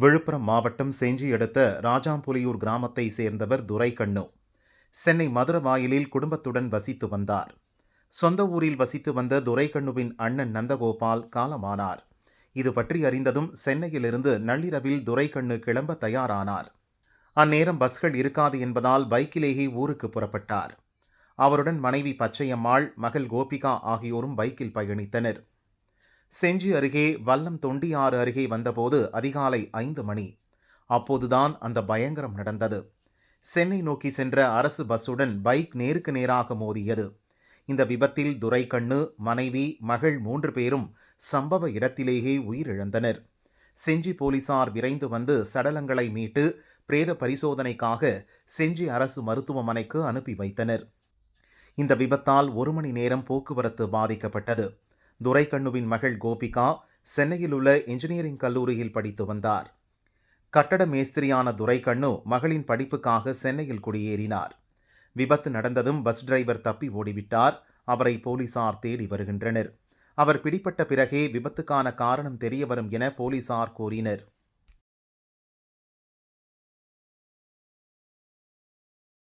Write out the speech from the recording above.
விழுப்புரம் மாவட்டம் செஞ்சி அடுத்த ராஜாம்புலியூர் கிராமத்தை சேர்ந்தவர் துரைக்கண்ணு. சென்னை மதுரவாயிலில் குடும்பத்துடன் வசித்து வந்தார். சொந்த ஊரில் வசித்து வந்த துரைக்கண்ணுவின் அண்ணன் நந்தகோபால் காலமானார். இது பற்றி அறிந்ததும் சென்னையிலிருந்து நள்ளிரவில் துரைக்கண்ணு கிளம்ப தயாரானார். அந்நேரம் பஸ்கள் இருக்காது என்பதால் பைக்கிலேயே ஊருக்கு புறப்பட்டார். அவருடன் மனைவி பச்சையம்மாள் மகள் கோபிகா ஆகியோரும் பைக்கில் பயணித்தனர். செஞ்சி அருகே வல்லம் தொண்டியாறு அருகே வந்தபோது அதிகாலை ஐந்து மணி. அப்போதுதான் அந்த பயங்கரம் நடந்தது. சென்னை நோக்கி சென்ற அரசு பஸ்ஸுடன் பைக் நேருக்கு நேராக மோதியது. இந்த விபத்தில் துரைக்கண்ணு மனைவி மகள் மூன்று பேரும் சம்பவ இடத்திலேயே உயிரிழந்தனர். செஞ்சி போலீசார் விரைந்து வந்து சடலங்களை மீட்டு பிரேத பரிசோதனைக்காக செஞ்சி அரசு மருத்துவமனைக்கு அனுப்பி வைத்தனர். இந்த விபத்தால் ஒரு மணி நேரம் போக்குவரத்து பாதிக்கப்பட்டது. துரைக்கண்ணுவின் மகள் கோபிகா சென்னையில் உள்ள இன்ஜினியரிங் கல்லூரியில் படித்து வந்தார். கட்டட மேஸ்திரியான துரைக்கண்ணு மகளின் படிப்புக்காக சென்னையில் குடியேறினார். விபத்து நடந்ததும் பஸ் டிரைவர் தப்பி ஓடிவிட்டார். அவரை போலீசார் தேடி வருகின்றனர். அவர் பிடிப்பட்ட பிறகே விபத்துக்கான காரணம் தெரியவரும் என போலீசார் கூறினர்.